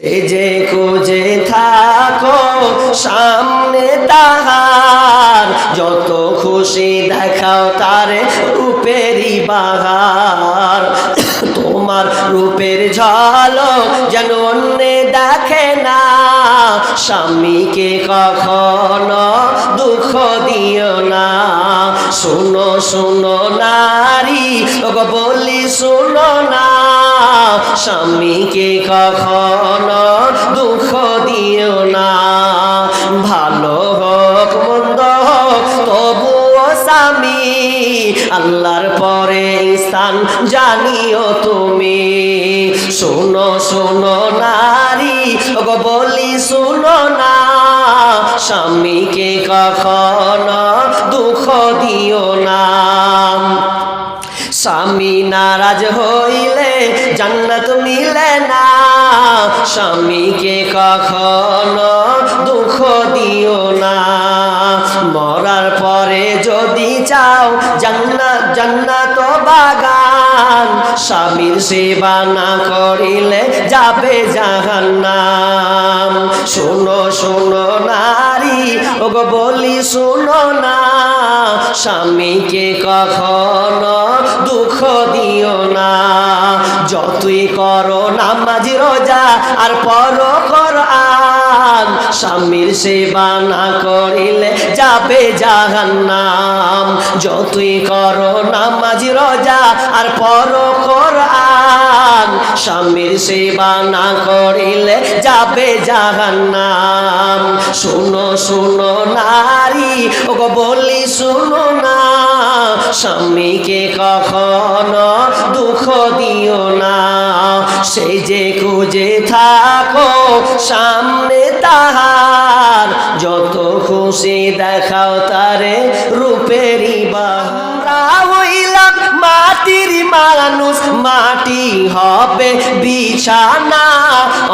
যে খুঁজে থাকো, সামনে তাহার, যত খুশি দেখাও তারে রূপেরই বাহার। তোমার রূপের ঝলক যেন অন্যে দেখে না, স্বামীকে কখনো দুঃখ দিও না। শুনো শুনো নারী বলি শুনো না। স্বামীকে কখনো দুঃখ দিও না। ভালো হোক, মন্দ হোক, তবুও স্বামী, আল্লাহর পরে স্থান জানিও তুমি। শুনো শুনো নারী বলি শুনো না। স্বামীকে কখনো দুঃখ দিও না। স্বামী নারাজ হইলে জান্নাত মিলে না। স্বামীকে কখনো দুঃখ দিও না। মরার পরে যদি চাও জান্নাত জান্নাত বাগান, স্বামীর সেবা না করিলে যাবে জাহান্নাম। শোনো শোনো নারী, ওগো বলি শোনো না। স্বামীকে কখনো দুঃখ দিও না। যতই করো নামাজ, রোজা আর পর কোরআন, স্বামীর সেবা না করিলে যাবে জাহান্নাম। যতই করো নামাজ, রোজা আর পর কোরআন স্বামীর সেবা না করিলে যাবে জাহান্নাম। শুনো শুনো নারী, ওগো বলি শুনো না, স্বামীকে কখনো দুঃখ দিও না। সেই যে খুঁজে থাকো, সামনে তাহার, যত খুশি দেখাও তারে মানুষ মাটি হবে, বিছানা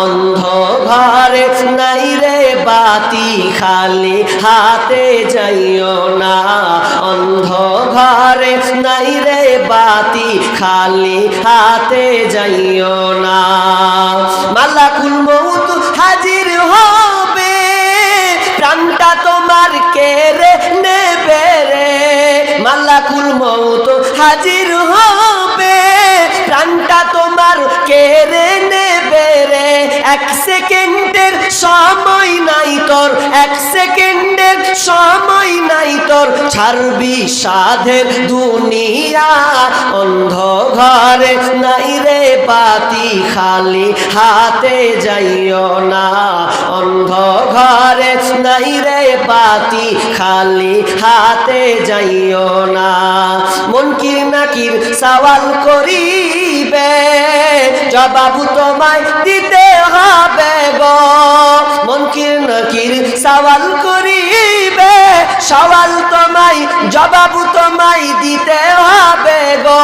অন্ধ ঘরে নাই রে বাতি, খালি হাতে যাইও না। অন্ধ ঘরে নাই রে বাতি, খালি হাতে যাইও না। মালাকুল মৌত হাজির হবে, প্রাণটা তোমার কেড়ে নেবে রে? মালাকুল মৌত হাজির হবে। প্রাণটা তোমার কেড়ে নেবে রে। এক সেকেন্ডের সময় নাই তোর, এক সেকেন্ডের সময় নাই তোর। ছাড়বি সাধের দুনিয়া অন্ধ ঘরে নাই রে বাতি খালি, হাতে যাইও না। বাতি খালি হাতে যাইও না। মনকির নাকির সওয়াল করিবে? জবাব তোমায় দিতে হবে গো। মনকির নাকির সওয়াল করিবে সওয়াল তোমায়, জবাব তোমায় দিতে হবে গো।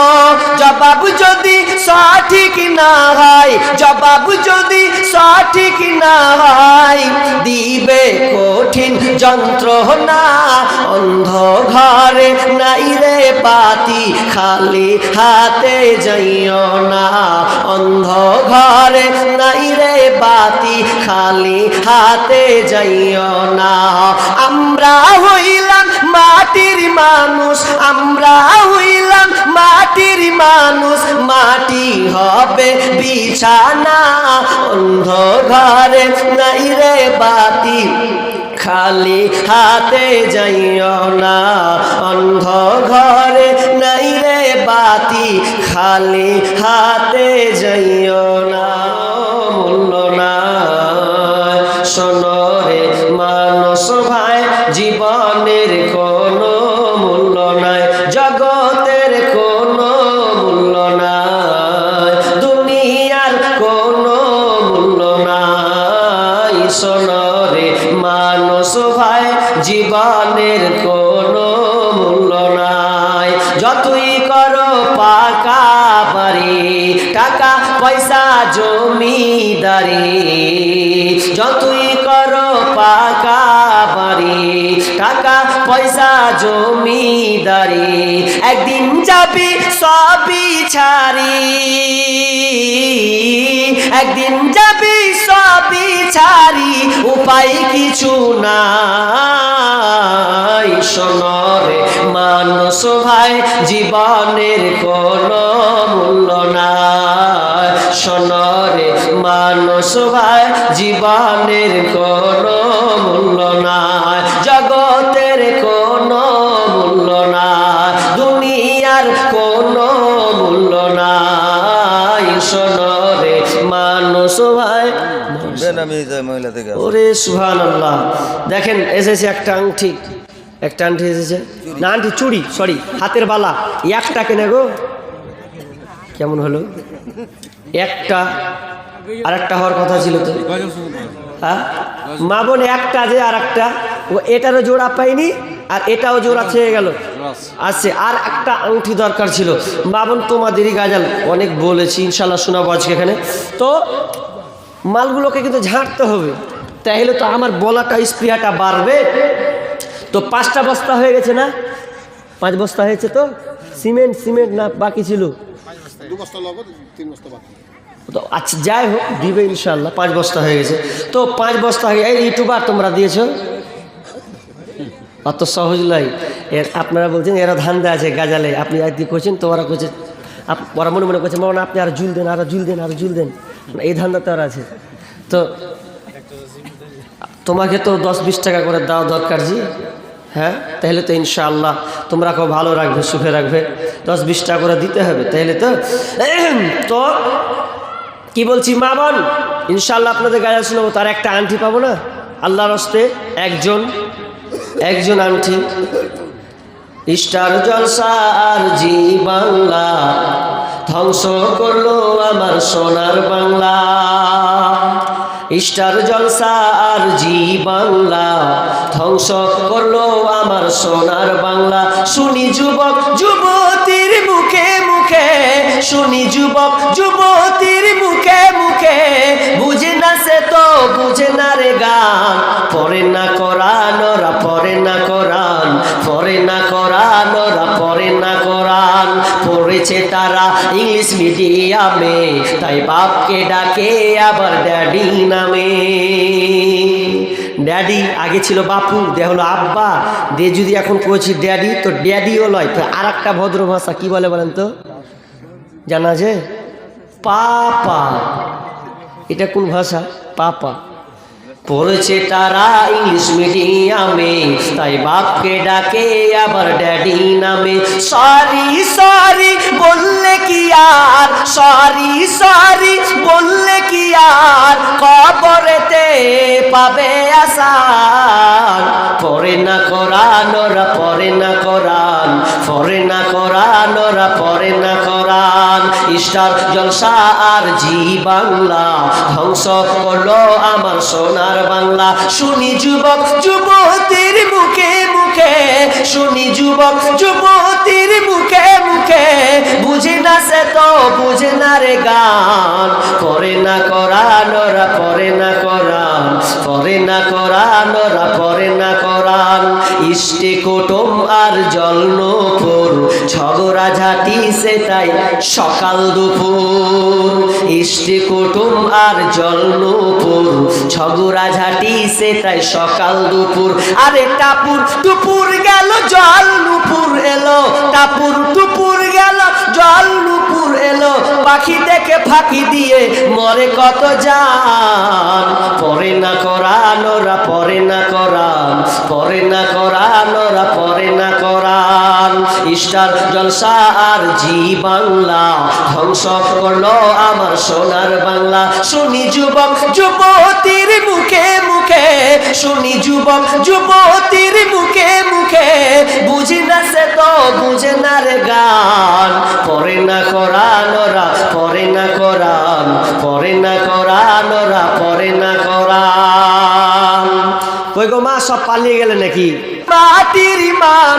জবাব যদি সঠিক না হয়, জবাব যদি সঠিক না হয়, দিবে কঠিন যন্ত্রণা অন্ধ ঘরে নাই রে পাতি, খালি হাতে যাইও না। অন্ধ ঘরে নাই রে বাতি খালি হাতে যাইও না। আমরা হইলাম মাটির মানুষ, আমরা হইলাম মাটির মানুষ। মাটি হবে বিছানা অন্ধ ঘরে নাই রে বাতি খালি হাতে যাইও না অন্ধ ঘরে নাই রে বাতি, খালি হাতে যাইও না, মূল্য না শোনো রে মানুষ ভাই, জীবনের কোনো মূল্য নাই, জগতের কোনো মূল্য নাই, দুনিয়ার কোনো মূল্য মানুষ ভাই জীবনের কোনো মূল্য নাই। যতই করো পাকা বাড়ি, টাকা, পয়সা, জমিদারি, যতই করো পাকা বাড়ি, টাকা, পয়সা, জমিদারি, একদিন যাবি সবই ছাড়ি। একদিন যাবি সব ছাড়ি, উপায় কিছু নাই। সোনরে মানুষ ভাই, জীবনের কোনো মূল্য নাই। সোনরে মানুষ ভাই, জীবনের কোনো মূল্য নাই। জগতের কোনো মূল্য নাই। দুনিয়ার কোন মূল্য নাই। সোনরে মানুষ ভাই মহিলা থেকে ওরে সুহান আল্লাহ দেখেন এসেছে একটা আংটি। একটা আংটি এসেছে। না আংটি চুড়ি সরি হাতের বালা। একটা কেনে গো। কেমন হলো? একটা। আর একটা হওয়ার কথা ছিল তো। হ্যাঁ? মা বোন একটা যে আর একটা ও এটারও জোড়া পাইনি আর এটাও জোড়া ছেয়ে গেল। আছে আর একটা আংটি দরকার ছিল। মা বোন তোমাদেরই গাজাল। অনেক বলেছি ইনশাল্লাহ শোনাবো আজকে এখানে। তো মালগুলোকে কিন্তু ঝাঁটতে হবে। তাহলে তো আমার বলাটা স্প্রিয়াটা বাড়বে। তো পাঁচটা বস্তা হয়ে গেছে না? পাঁচ বস্তা হয়েছে তো? সিমেন্ট সিমেন্ট না বাকি ছিল? দু বস্তা নগদ তিন বস্তা বাকি। তো আচ্ছা যাই হোক দিবে ইনশাল্লাহ পাঁচ বস্তা হয়ে গেছে। তো পাঁচ বস্তা হয়ে এই ইউটিউবার তোমরা দিয়েছ। অত সহজ নয় এর আপনারা বলছেন এরা ধান্দা আছে গাজালে। আপনি আজকে করছেন তো ওরা করছে ওরা মনে মনে করছে মনে আপনি আর জুল দেন, আর জুল দেন, আর জুল দেন। এই ধান্দা তো আর আছে। তো তোমাকে তো দশ বিশ টাকা করে দেওয়া দরকার জি। হ্যাঁ? তাহলে তো ইনশাআল্লাহ তোমরা খুব ভালো রাখবে, সুখে রাখবে। দশ বিশ টাকা করে দিতে হবে, তাহলে তো তো কি বলছি, মা বোন? ইনশাল্লাহ আপনাদের গায়ে শোনাবো তার একটা আংটি পাবো না? আল্লাহর হস্তে একজন একজন আংটি। স্টার জলসা আর জি বাংলা ধ্বংস করল আমার সোনার বাংলা। স্টার জলসা আর জি বাংলা ধ্বংস করল আমার সোনার বাংলা। শুনি যুবক, যুবতীর মুখে মুখে, শুনি যুবক, যুবতীর মুখে মুখে, বুঝে না সে তো, বুঝে না রে গান। পরে না করান, ওরা পরে না করান, পরে না ওরা পরে না করান পড়েছে তারা ইংলিশ মিডিয়ামে। তাই বাপকে ডাকে আবার ড্যাডি নামে। ড্যাডি, আগে ছিল বাপু দে হলো আব্বা। দে যদি এখন করেছি ড্যাডি, তো ড্যাডিও লয়। তো আর একটা ভদ্র ভাষা কি বলে বলেন তো? জানা যে পাপা। এটা কোন ভাষা? পাপা। পড়েছে তারা ইংলিশ মিডিয়ামে, তাই বাপকে ডাকে আবার ড্যাডি নামে। সরি সরি, বললে কি আর? সরি সরি, বললে কি আর? কবরেতে পাবে আসান। পরে না করান ওরা, পরে না করান। পরে না করান ওরা, পরে না করান স্টার জলসা আর জি বাংলা। ধ্বংস করল আমার সোনার বাংলা। শুনি যুবক, যুবতীর মুখে মুখে, শুনি যুবক, যুবতীর মুখে মুখে, বুঝে না সে তো, বুঝে না রে গান। করে না করান ওরা করে না করান, করে না করান। ইষ্টে কুটুম আর জল নপুর ঝগড়া ঝাঁটি সে তাই সকাল দুপুর। ইষ্টে কুটুম আর জল নপুর ঝগড়া ঝাঁটি সে তাই সকাল দুপুর। আরে টাপুর টুপুর গেল, জল নুপুর এলো। টাপুর টুপুর গেল, জল নুপুর এলো। পাখি দেখে ফাঁকি দিয়ে মরে কত জান। পরে পরে না করান ওরা পরে না করান স্টার জলসা আর জি বাংলা ধ্বংস করল আমার সোনার বাংলা। শুনি যুবক, যুবতীর মুখে মুখে, শুনি যুবক, যুবতীর মুখে মুখে, বুঝি না সে তো বুঝে না রে গান। পরে না করান ওরা পরে না করান পরে না করান ওরা পরে না কই গো মা সব পালিয়ে গেলে নাকি?